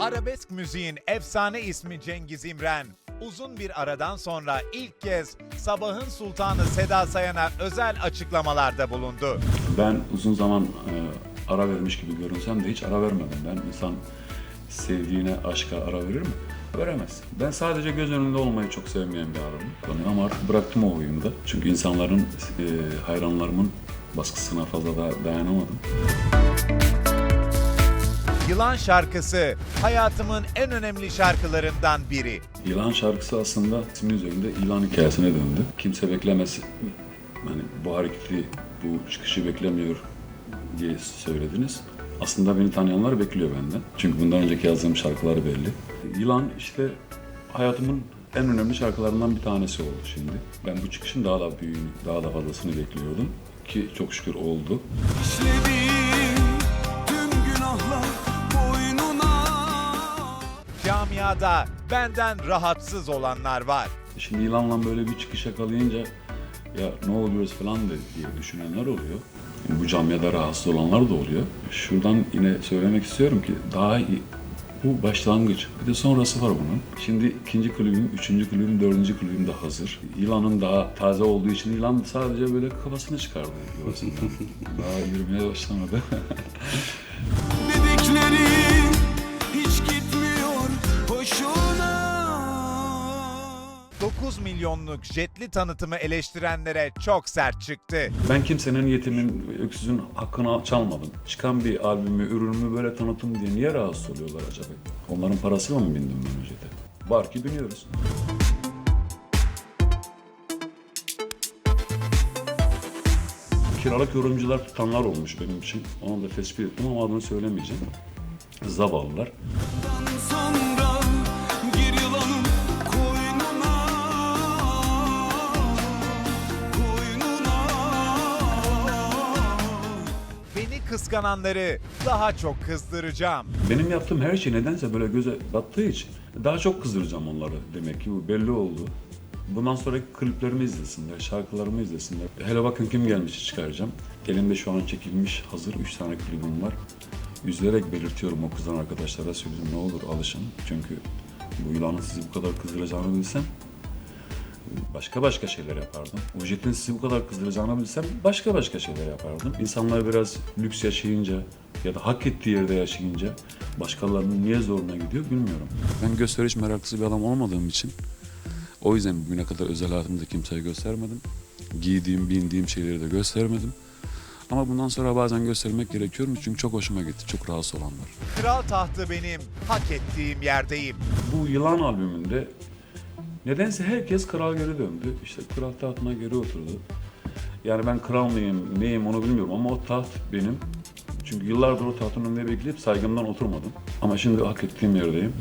Arabesk müziğin efsane ismi Cengiz İmren, uzun bir aradan sonra ilk kez Sabahın Sultanı Seda Sayan'a özel açıklamalarda bulundu. Ben uzun zaman e, ara vermiş gibi görünsem de hiç ara vermedim. Ben insan sevdiğine, aşka ara verir mi? Veremez. Ben sadece göz önünde olmayı çok sevmeyen bir adamım. Ama artık bıraktım o oyunu da. Çünkü insanların, e, hayranlarımın baskısına fazla da dayanamadım. Yılan şarkısı hayatımın en önemli şarkılarından biri. İlan şarkısı aslında ismin üzerinde ilan hikayesine döndü. Kimse beklemez, hani bu hareketi, bu çıkışı beklemiyor diye söylediniz. Aslında beni tanıyanlar bekliyor benden. Çünkü bundan önceki yazdığım şarkılar belli. Yılan işte hayatımın en önemli şarkılarından bir tanesi oldu şimdi. Ben bu çıkışın daha da büyüğünü, daha da fazlasını bekliyordum. Ki çok şükür oldu. İşlediğim tüm günahlar boynuna Camiada benden rahatsız olanlar var. Şimdi yılanla böyle bir çıkış yakalayınca ya ne oluyoruz falan da diye düşünenler oluyor. Bu camiada rahatsız olanlar da oluyor. Şuradan yine söylemek istiyorum ki daha iyi, bu başlangıç. Bir de sonrası var bunun. Şimdi ikinci klibim, üçüncü klibim, dördüncü klibim de hazır. Yılanın daha taze olduğu için yılan sadece böyle kafasını çıkardı yuvasından. daha yürümeye başlamadı. 9 milyonluk jetli tanıtımı eleştirenlere çok sert çıktı. Ben kimsenin yetimin, öksüzün hakkını çalmadım. Çıkan bir albümü, ürünümü böyle tanıtım diye niye rahatsız oluyorlar acaba? Onların parasıyla mı bindim ben o jete? Var ki biniyoruz. Kiralık yorumcular tutanlar olmuş benim için. Onu da tespit ettim ama adını söylemeyeceğim. Zavallılar. sonra kıskananları daha çok kızdıracağım. Benim yaptığım her şey nedense böyle göze battığı için daha çok kızdıracağım onları demek ki bu belli oldu. Bundan sonraki kliplerimi izlesinler, şarkılarımı izlesinler. Hele bakın kim gelmiş çıkaracağım. Elimde şu an çekilmiş hazır 3 tane klibim var. Üzülerek belirtiyorum o kızan arkadaşlara söylüyorum ne olur alışın. Çünkü bu yılanın sizi bu kadar kızdıracağını bilsem başka başka şeyler yapardım. O jetin sizi bu kadar kızdıracağını bilsem başka başka şeyler yapardım. İnsanlar biraz lüks yaşayınca ya da hak ettiği yerde yaşayınca başkalarının niye zoruna gidiyor bilmiyorum. Ben gösteriş meraklısı bir adam olmadığım için o yüzden bugüne kadar özel hayatımda kimseye göstermedim. Giydiğim, bindiğim şeyleri de göstermedim. Ama bundan sonra bazen göstermek gerekiyormuş çünkü çok hoşuma gitti. Çok rahatsız olanlar. Kral tahtı benim, hak ettiğim yerdeyim. Bu Yılan albümünde nedense herkes kral geri döndü. İşte kral tahtına geri oturdu. Yani ben kral mıyım, neyim onu bilmiyorum ama o taht benim. Çünkü yıllardır o tahtın önünde bekleyip saygımdan oturmadım. Ama şimdi hak ettiğim yerdeyim.